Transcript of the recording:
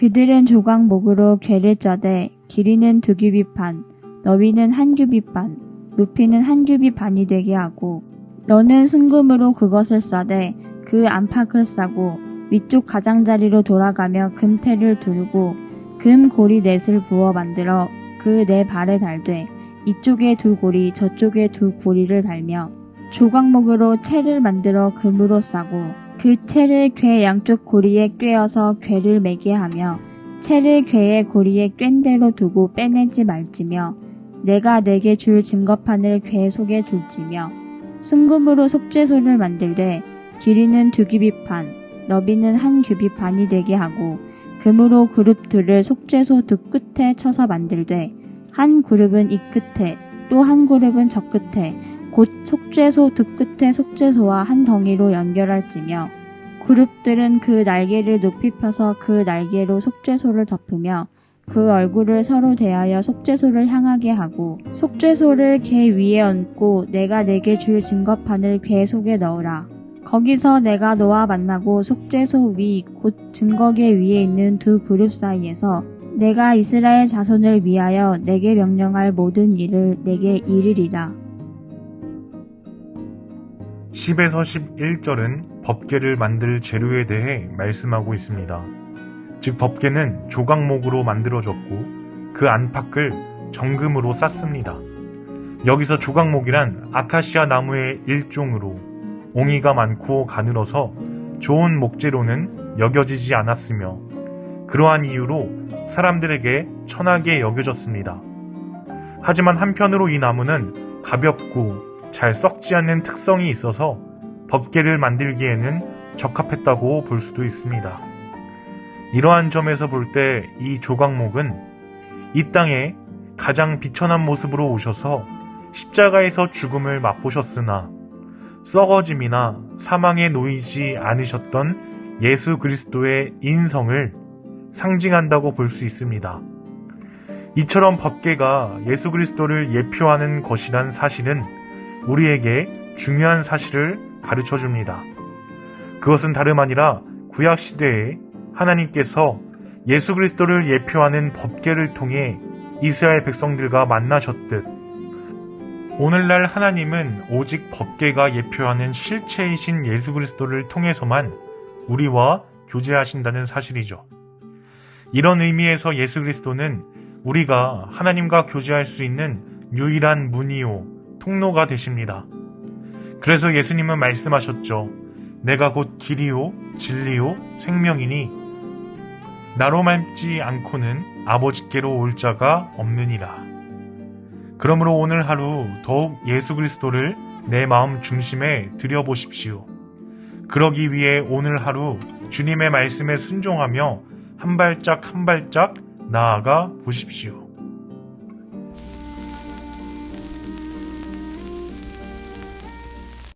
그들은 조각목으로 괴를 쪄대 길이는 두 규빗 반, 너비는 한 규빗 반, 높이는 한 규빗 반이 되게 하고 너는 순금으로 그것을 써대 그 안팎을 싸고 위쪽 가장자리로 돌아가며 금태를 두르고 금 고리 넷을 부어 만들어 그 네 발에 달되 이쪽에 두 고리 저쪽에 두 고리를 달며 조각목으로 채를 만들어 금으로 싸고 그 채를 괴 양쪽 고리에 꿰어서 괴를 매게 하며 채를 괴의 고리에 꿰n 대로 두고 빼내지 말지며 내가 내게 줄 증거판을 괴 속에 둘지며 순금으로 속죄소를 만들되 길이는 두 반, 너비는 한 규빗 반이 되게 하고 금으로 그룹들을 속죄소 두 끝에 쳐서 만들되 한 그룹은 이 끝에 또 한 그룹은 저 끝에 곧 속죄소 두 끝에 속죄소와 한 덩이로 연결할지며 그룹들은 그 날개를 높이 펴서 그 날개로 속죄소를 덮으며 그 얼굴을 서로 대하여 속죄소를 향하게 하고 속죄소를 개 위에 얹고 내가 내게 줄 증거판을 궤 속에 넣으라. 거기서 내가 너와 만나고 속죄소 위 곧 증거계 위에 있는 두 그룹 사이에서 내가 이스라엘 자손을 위하여 내게 명령할 모든 일을 내게 이르리라. 10에서 11절은 법궤를 만들 재료에 대해 말씀하고 있습니다. 즉 법궤는 조각목으로 만들어졌고 그 안팎을 정금으로 쌌습니다. 여기서 조각목이란 아카시아 나무의 일종으로 옹이가 많고 가늘어서 좋은 목재로는 여겨지지 않았으며 그러한 이유로 사람들에게 천하게 여겨졌습니다. 하지만 한편으로 이 나무는 가볍고 잘 썩지 않는 특성이 있어서 법계를 만들기에는 적합했다고 볼 수도 있습니다. 이러한 점에서 볼 때 이 조각목은 이 땅에 가장 비천한 모습으로 오셔서 십자가에서 죽음을 맛보셨으나 썩어짐이나 사망에 놓이지 않으셨던 예수 그리스도의 인성을 상징한다고 볼 수 있습니다. 이처럼 법계가 예수 그리스도를 예표하는 것이란 사실은 우리에게 중요한 사실을 가르쳐 줍니다. 그것은 다름 아니라 구약 시대에 하나님께서 예수 그리스도를 예표하는 법계를 통해 이스라엘 백성들과 만나셨듯 오늘날 하나님은 오직 법계가 예표하는 실체이신 예수 그리스도를 통해서만 우리와 교제하신다는 사실이죠. 이런 의미에서 예수 그리스도는 우리가 하나님과 교제할 수 있는 유일한 문이요, 통로가 되십니다. 그래서 예수님은 말씀하셨죠. 내가 곧 길이요, 진리요, 생명이니 나로 밟지 않고는 아버지께로 올 자가 없느니라. 그러므로 오늘 하루 더욱 예수 그리스도를 내 마음 중심에 들여보십시오. 그러기 위해 오늘 하루 주님의 말씀에 순종하며 한 발짝 한 발짝 나아가 보십시오.